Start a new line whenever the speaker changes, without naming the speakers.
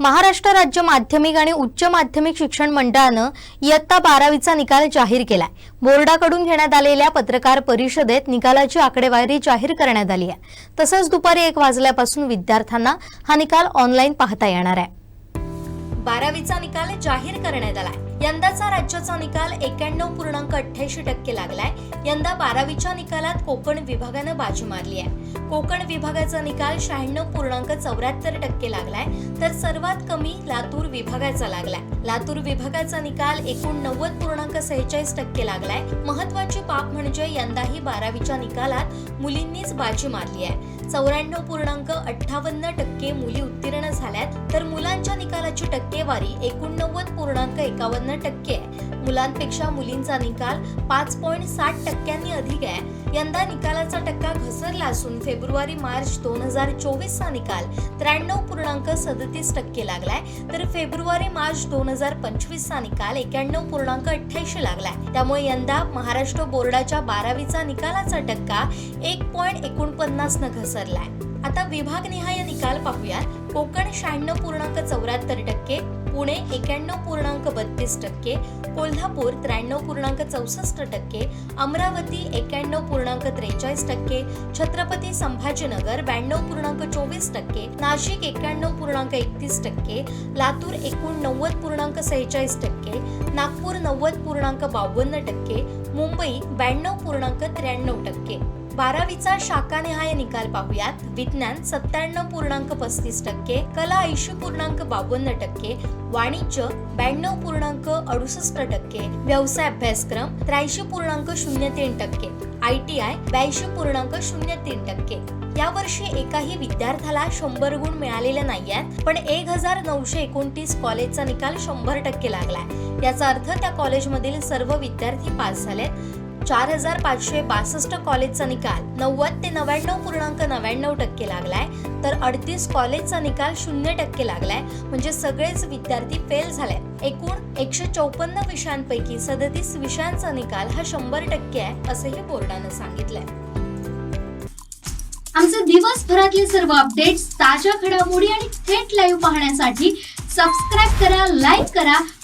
महाराष्ट्र राज्य माध्यमिक आणि उच्च माध्यमिक शिक्षण मंडळानं इयत्ता बारावीचा निकाल जाहीर केलाय. बोर्डाकडून घेण्यात आलेल्या पत्रकार परिषदेत निकालाची आकडेवारी जाहीर करण्यात आली आहे. तसंच दुपारी एक वाजल्यापासून विद्यार्थ्यांना हा निकाल ऑनलाईन पाहता येणार आहे. बारावीचा निकाल जाहीर करण्यात आलाय. यंदाचा राज्याचा निकाल एक्याण्णव पूर्णांक अठ्ठ्याऐंशी टक्के लागलाय. यंदा बारावीच्या निकालात कोकण विभागानं बाजी मारली आहे. कोकण विभागाचा निकाल शहाण्णव पूर्णांक चौऱ्याहत्तर टक्के लागलाय. तर सर्वात कमी लातूर विभागाचा लागलाय. लातूर विभागाचा निकाल एकोणनव्वद पूर्णांक सेहेचाळीस टक्के लागलाय. महत्वाची बाब म्हणजे यंदाही बारावीच्या निकालात मुलींनीच बाजी मारली आहे. चौऱ्याण्णव पूर्णांक अठ्ठावन्न टक्के मुली उत्तीर्ण झाल्यात. तर मुलांच्या निकालाची टक्केवारी एकोणनव्वद पूर्णांक एकावन्न टक्के आहे. मुलांपेक्षा मुलींचा निकाल पाच पॉईंट साठ टक्क्यांनी अधिक आहे. यंदा निकालाचा टक्का घसरला असून फेब्रुवारी मार्च दोन हजार चोवीसचा निकाल त्र्याण्णव पूर्णांक सदतीस टक्के लागलाय. तर फेब्रुवारी मार्च दोन हजार पंचवीसचा निकाल एक्याण्णव पूर्णांक अठ्ठ्याऐंशी लागलाय. त्यामुळे यंदा महाराष्ट्र बोर्डाच्या बारावीचा निकालाचा टक्का एक पॉईंट एकोणपन्नास न घसरलाय आता विभागनिहाय निकाल पाहूयात. कोकण शहाण्णव पूर्णांक चौऱ्याहत्तर टक्के पुणे एक्याण्णव पूर्णांक बत्तीस टक्के कोल्हापूर त्र्याण्णव पूर्णांक चौसष्ट टक्के अमरावती एक्याण्णव पूर्णांक त्रेचाळीस टक्के छत्रपती संभाजीनगर ब्याण्णव पूर्णांक चोवीस टक्के नाशिक एक्याण्णव पूर्णांक एकतीस टक्के लातूर एकोणनव्वद पूर्णांक सेहेचाळीस टक्के नागपूर नव्वद पूर्णांक बावन्न टक्के मुंबई ब्याण्णव पूर्णांक त्र्याण्णव टक्के. बारावीचा शाखानिहाय निकाल पाहूयात. विज्ञान सत्त्याण्णव पूर्णांक पस्तीस टक्के कला ऐंशी पूर्णांक बावन्न टक्के वाणिज्य ब्याण्णव पूर्णांक अडुसष्ट टक्के व्यवसाय अभ्यासक्रम त्र्याऐंशी पूर्णांक शून्य तीन टक्के आय टी आय ब्याऐंशी पूर्णांक शून्य तीन टक्के. यावर्षी एकाही विद्यार्थ्याला शंभर गुण मिळालेले नाहीयेत पण एक हजार नऊशे एकोणतीस कॉलेजचा निकाल शंभर टक्के लागलाय. याचा अर्थ त्या कॉलेजमधील सर्व विद्यार्थी पास झालेत. चार हजार पाचशे बासष्ट कॉलेजचा निकाल नव्वद ते नव्याण्णव पूर्णांक नव्याण्णव टक्के लागलाय. तर अडतीस कॉलेजचा निकाल शून्य टक्के लागलाय. म्हणजे सगळेच विद्यार्थी फेल झाले एकूण एकशे चौपन्न विषयांपैकी सदतीस विषयांचा निकाल हा शंभर टक्के आहे असंही बोर्डानं सांगितलंय.
आमचे दिवसभरातले सर्व अपडेट्स ताज्या घडामोडी आणि थेट लाईव्ह पाहण्यासाठी सबस्क्राईब करा लाईक करा